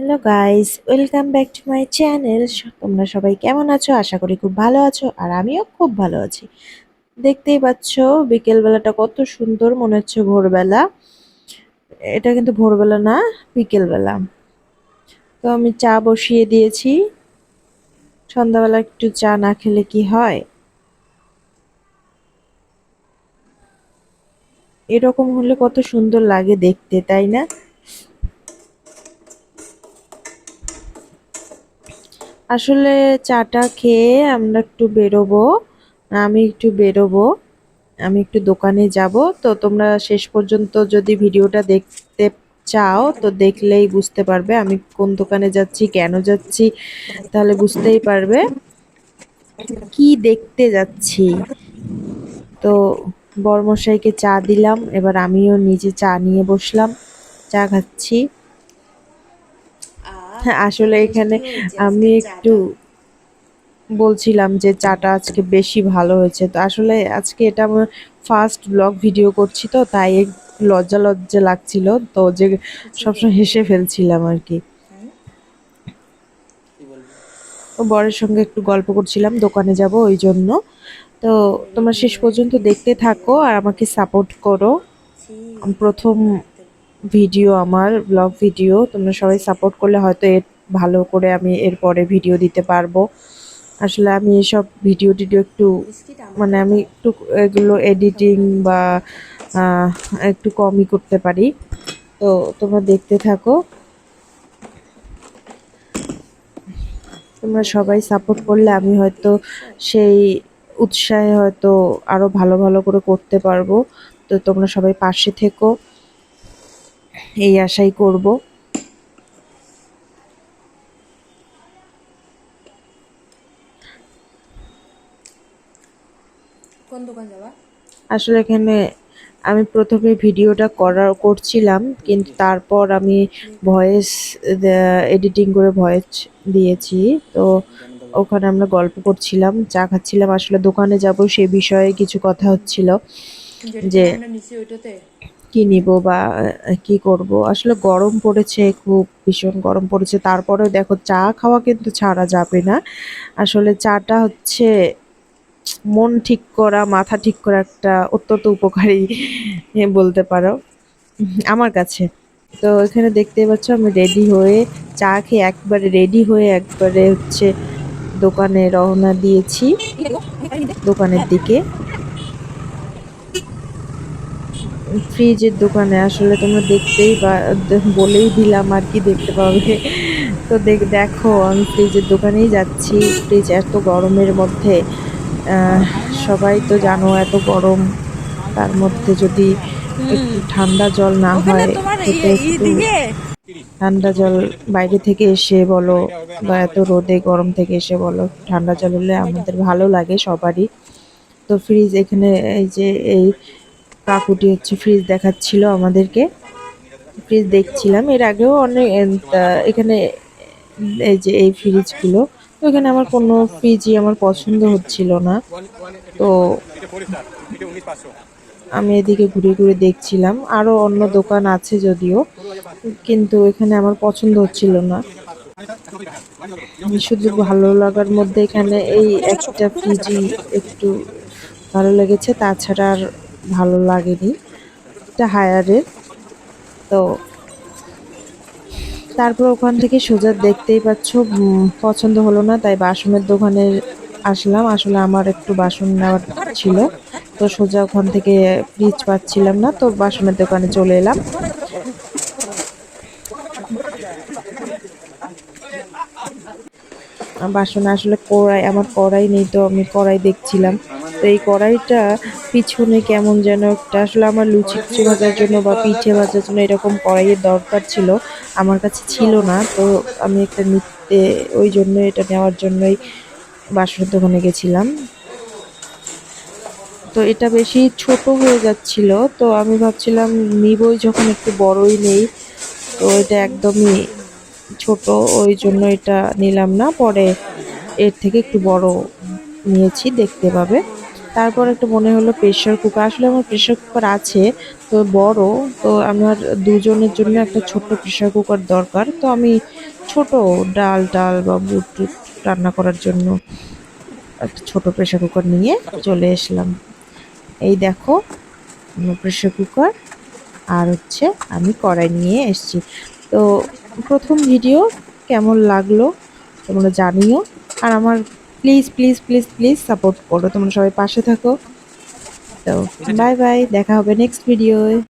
Hello guys welcome back to my channel তোমরা সবাই কেমন আছো? আশা করি খুব ভালো আছো, আর আমিও খুব ভালো আছি। দেখতেই পাচ্ছ, বিকেলবেলাটা কত সুন্দর মনে হচ্ছে ভোরবেলা। এটা কিন্তু ভোরবেলা না, বিকেলবেলা। তো আমি চা বসিয়ে দিয়েছি। সন্ধ্যাবেলা একটু চা না খেলে কি হয়? এরকম হলে কত সুন্দর লাগে দেখতে, তাই না? আসলে চাটা খেয়ে আমরা একটু বেরোবো। আমি একটু বেরোবো। আমি একটু দোকানে যাব। তো তোমরা শেষ পর্যন্ত যদি ভিডিওটা দেখতে চাও, তো দেখলেই বুঝতে পারবে আমি কোন দোকানে যাচ্ছি, কেন যাচ্ছি, তাহলে বুঝতেই পারবে কি দেখতে যাচ্ছি। তো বরমশাইকে চা দিলাম, এবার আমিও নিজে চা নিয়ে বসলাম, চা খাচ্ছি। আসলে এখানে আমি একটু বলছিলাম যে চাটা আজকে বেশি ভালো হয়েছে। তো আসলে আজকে এটা আমার ফার্স্ট ব্লগ ভিডিও করছি তো তাই লজ্জা লজ্জা লাগছিল। তো যে সবসময় হেসে ফেলছিলাম আর কি। ও বরের সঙ্গে একটু গল্প করছিলাম দোকানে যাব ওই জন্য। তো তোমরা শেষ পর্যন্ত দেখতে থাকো আর আমাকে সাপোর্ট করো। প্রথম ভিডিও আমার ব্লগ ভিডিও তোমরা সবাই সাপোর্ট করলে হয়তো এর ভালো করে আমি এরপরে ভিডিও দিতে পারব। আসলে আমি এসব ভিডিও টিডিও একটু মানে আমি একটু এগুলো এডিটিং বা একটু কমই করতে পারি। তো তোমরা দেখতে থাকো। তোমরা সবাই সাপোর্ট করলে আমি হয়তো সেই উৎসাহে হয়তো আরও ভালো ভালো করে করতে পারব। তো তোমরা সবাই পাশে থেকো। এই আশাই করব। কোন দোকান যাবা? আসলে এখানে আমি প্রথমে ভিডিওটা করার করছিলাম কিন্তু তারপর আমি ভয়েস এডিটিং করে ভয়েস দিয়েছি। তো ওখানে আমরা গল্প করছিলাম চা খাচ্ছিলাম। আসলে দোকানে যাব সে বিষয়ে কিছু কথা হচ্ছিল যে কি নিব বা কি করব? আসলে গরম পড়েছে, খুব ভীষণ গরম পড়েছে। তারপরেও দেখো, চা খাওয়া কিন্তু ছাড়া যাবে না। আসলে চাটা হচ্ছে মন ঠিক করা, মাথা ঠিক করা একটা অত্যন্ত উপকারী বলতে পারো, আমার কাছে। তো এখানে দেখতে পাচ্ছ, আমি রেডি হয়ে চা খেয়ে একবারে রেডি হয়ে একবারে হচ্ছে দোকানে রওনা দিয়েছি। দোকানের দিকে। ফ্রিজের দোকানে আসলে তোমরা দেখতেই বা বলেই দিলাম আর কি দেখতে পাবে। তো দেখ দেখো আমি ফ্রিজের দোকানেই যাচ্ছি। ফ্রিজ এত গরমের মধ্যে সবাই তো জানো এত গরম। তার মধ্যে যদি একটু ঠান্ডা জল না হয় একটু ঠান্ডা জল বাইরে থেকে এসে বলো বা এত রোদে গরম থেকে এসে বলো ঠান্ডা জল হলে আমাদের ভালো লাগে সবারই। তো ফ্রিজ এখানে এই যে এই কাকুটি হচ্ছে ফ্রিজ দেখাচ্ছিল আমাদেরকে। ফ্রিজ দেখছিলাম। এর আগেও অনেক এখানে, এই যে এই ফ্রিজগুলো তো এখানে আমার কোনো ফ্রিজই আমার পছন্দ হচ্ছিল না। তো আমি এদিকে ঘুরে ঘুরে দেখছিলাম। আরও অন্য দোকান আছে যদিও, কিন্তু এখানে আমার পছন্দ হচ্ছিল না। শুধু ভালো লাগার মধ্যে এখানে এই একটা ফ্রিজই একটু ভালো লেগেছে। তাছাড়া আর ভালো লাগেনি। এটা হায়ারের তো তারপর ওখান থেকে সোজা দেখতেই পাচ্ছ পছন্দ হলো না, তাই বাসনের দোকানে আসলাম। আসলে আমার একটু বাসন নেওয়ার ছিল, তো সোজা ওখান থেকে ফ্রিজ পাচ্ছিলাম না, তো বাসনের দোকানে চলে এলাম। বাসনে আসলে কড়াই, আমার কড়াই নেই তো আমি কড়াই দেখছিলাম। তো এই কড়াইটা পিছনে কেমন যেন একটা আসলে আমার লুচি কুচি ভাজার জন্য বা পিঠে ভাজার জন্য এরকম কড়াইয়ের দরকার ছিল, আমার কাছে ছিল না। তো আমি একটা নিতে, ওই জন্য এটা নেওয়ার জন্যই বাসনের দোকানে গেছিলাম। তো এটা বেশি ছোট হয়ে যাচ্ছিল, তো আমি ভাবছিলাম নিবই যখন একটু বড়ই নেই, তো এটা একদমই ছোট, ওই জন্য এটা নিলাম না। পরে এর থেকে একটু বড় নিয়েছি, দেখতে পাবে। তারপর একটু মনে হলো প্রেশার কুকার আসলে আমার প্রেশার কুকার আছে, তো বড়, তো আমার দুজনের জন্য একটা ছোট্ট প্রেশার কুকার দরকার। তো আমি ছোট ডাল টাল বা বুট রান্না করার জন্য একটা ছোট প্রেশার কুকার নিয়ে চলে এসলাম। এই দেখো প্রেশার কুকার আর হচ্ছে আমি কড়াই নিয়ে এসেছি। তো প্রথম ভিডিও কেমন লাগল তোমরা জানিও। আর আমার please please please please support করো। তোমরা সবাই পাশে থাকো। তো বাই বাই দেখা হবে নেক্সট ভিডিওয়